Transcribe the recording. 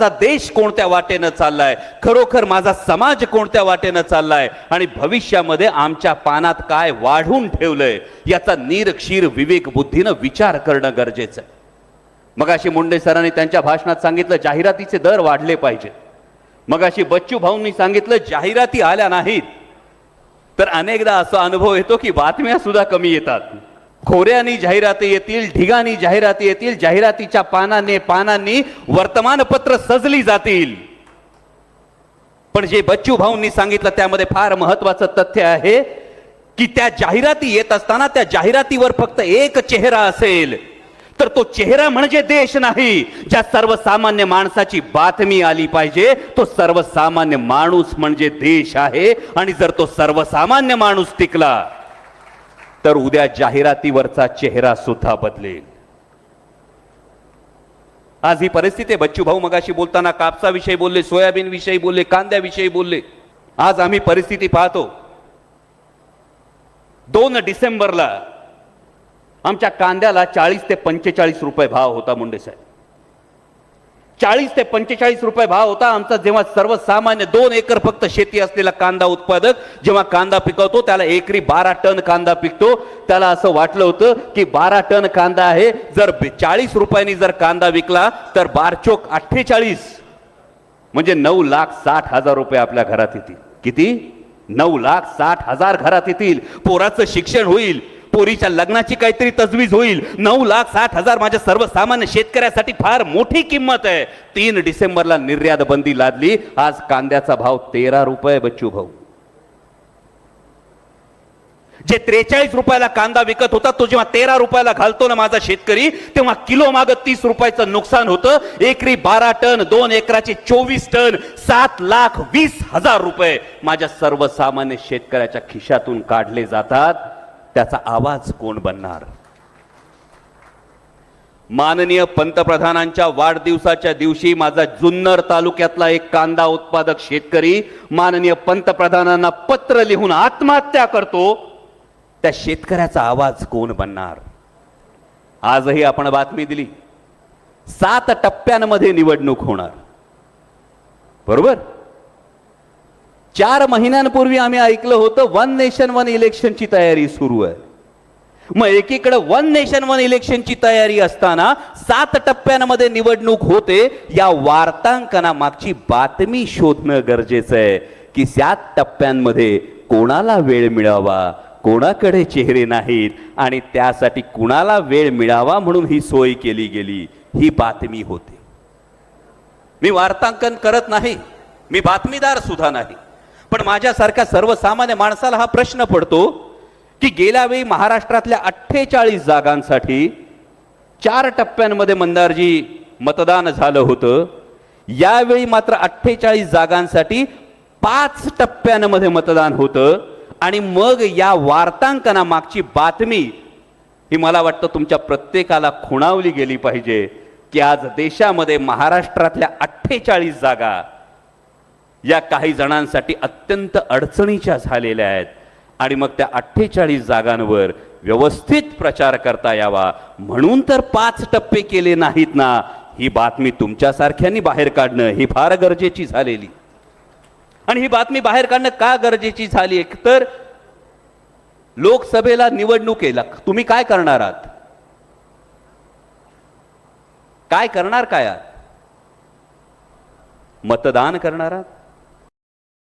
माझा देश कोणत्या वाटेनं चाललाय? खरोखर माझा समाज कोणत्या वाटेनं चाललाय? आणि भविष्यामध्ये आमच्या पानात काय वाढून ठेवलंय? याचा निरक्षीर विवेक बुद्धीनं विचार करणं गरजेचं आहे. मगाशी मुंडे सरांनी त्यांच्या भाषणात सांगितलं जाहिरातीचे दर वाढले पाहिजे. मगाशी बच्चू भाऊंनी सांगितलं जाहिराती आल्या नाहीत. तर अनेकदा असा अनुभव येतो की बातम्या सुद्धा कमी येतात. खोऱ्यानी जाहिराती येतील ढिगाणी जाहिराती येतील जाहिरातीच्या पानाने पानांनी वर्तमानपत्र सजली जातील. पण जे बच्चू भाऊंनी सांगितलं त्यामध्ये फार महत्वाचं तथ्य आहे की त्या जाहिराती येत असताना त्या जाहिरातीवर फक्त एक चेहरा असेल. तर तो चेहरा म्हणजे देश नाही ज्या सर्वसामान्य माणसाची बातमी आली पाहिजे तो सर्वसामान्य माणूस म्हणजे देश आहे. आणि जर तो सर्वसामान्य माणूस टिकला तर उद्या जाहिरातीवरचा चेहरा सुद्धा बदलेल. आज ही परिस्थिती आहे. बच्चू भाऊ मगाशी बोलताना कापसाविषयी बोलले सोयाबीन विषयी बोलले कांद्याविषयी बोलले. आज आम्ही परिस्थिती पाहतो. दोन डिसेंबरला आमच्या कांद्याला चाळीस ते पंचेचाळीस रुपये भाव होता मुंडे साहेब. चाळीस ते पंचेचाळीस रुपये भाव होता. आमचा जेव्हा सर्वसामान्य दोन एकर फक्त शेती असलेला कांदा उत्पादक जेव्हा कांदा पिकवतो त्याला एकरी बारा टन कांदा पिकतो. त्याला असं वाटलं होतं की बारा टन कांदा आहे. जर चाळीस रुपयांनी जर कांदा विकला तर बारचोक अठ्ठेचाळीस म्हणजे नऊ लाख साठ हजार रुपये आपल्या घरात येतील. किती? नऊ लाख साठ हजार घरात येतील. पोराचं शिक्षण होईल. पोरीच्या लग्नाची काहीतरी तजवीज होईल. नऊ लाख साठ हजार माझ्या सर्वसामान्य शेतकऱ्यासाठी फार मोठी किंमत आहे. तीन डिसेंबरला निर्यात बंदी लादली. आज कांद्याचा भाव तेरा रुपये बच्चू भाऊ. जे त्रेचाळीस रुपयाला कांदा विकत होता तो जेव्हा तेरा रुपयाला घालतो ना माझा शेतकरी तेव्हा किलो माग तीस रुपयाचं नुकसान होतं. एकरी बारा टन दोन एकराचे चोवीस टन सात लाख वीस हजार रुपये माझ्या सर्वसामान्य शेतकऱ्याच्या खिशातून काढले जातात. त्याचा आवाज कोण बनणार? माननीय पंतप्रधानांच्या वाढदिवसाच्या दिवशी माझा जुन्नर तालुक्यातला एक कांदा उत्पादक शेतकरी माननीय पंतप्रधानांना पत्र लिहून आत्महत्या करतो. त्या शेतकऱ्याचा आवाज कोण बनणार? आजही आपण बातमी दिली. सात टप्प्यांमध्ये निवडणूक होणार. बरोबर? चार महिन्यांपूर्वी आम्ही ऐकलं होतं वन नेशन वन इलेक्शनची तयारी सुरू आहे. मग एकीकडे वन नेशन वन इलेक्शनची तयारी असताना सात टप्प्यांमध्ये निवडणूक होते. या वार्तांकनामागची बातमी शोधणं गरजेचं आहे की सात टप्प्यांमध्ये कोणाला वेळ मिळावा कोणाकडे चेहरे नाहीत आणि त्यासाठी कुणाला वेळ मिळावा म्हणून ही सोय केली गेली ही बातमी होते. मी वार्तांकन करत नाही मी बातमीदार सुद्धा नाही. पण माझ्यासारख्या सर्वसामान्य माणसाला हा प्रश्न पडतो की गेल्या वेळी महाराष्ट्रातल्या अठ्ठेचाळीस जागांसाठी चार टप्प्यांमध्ये मंदारजी मतदान झालं होतं. यावेळी मात्र अठ्ठेचाळीस जागांसाठी पाच टप्प्यांमध्ये मतदान होतं. आणि मग या वार्तांकनामागची बातमी ही मला वाटतं तुमच्या प्रत्येकाला खुणावली गेली पाहिजे की आज देशामध्ये महाराष्ट्रातल्या अठ्ठेचाळीस जागा या काही जणांसाठी अत्यंत अडचणीच्या झालेल्या आहेत. आणि मग त्या अठ्ठेचाळीस जागांवर व्यवस्थित प्रचार करता यावा. म्हणून तर पाच टप्पे केले नाहीत ना. ही बातमी तुमच्यासारख्यांनी बाहेर काढणं ही फार गरजेची झालेली. आणि ही बातमी बाहेर काढणं का गरजेची झाली? तर लोकसभेला निवडणुकीला तुम्ही काय करणार आहात? काय करणार काय आहात? मतदान करणार आहात?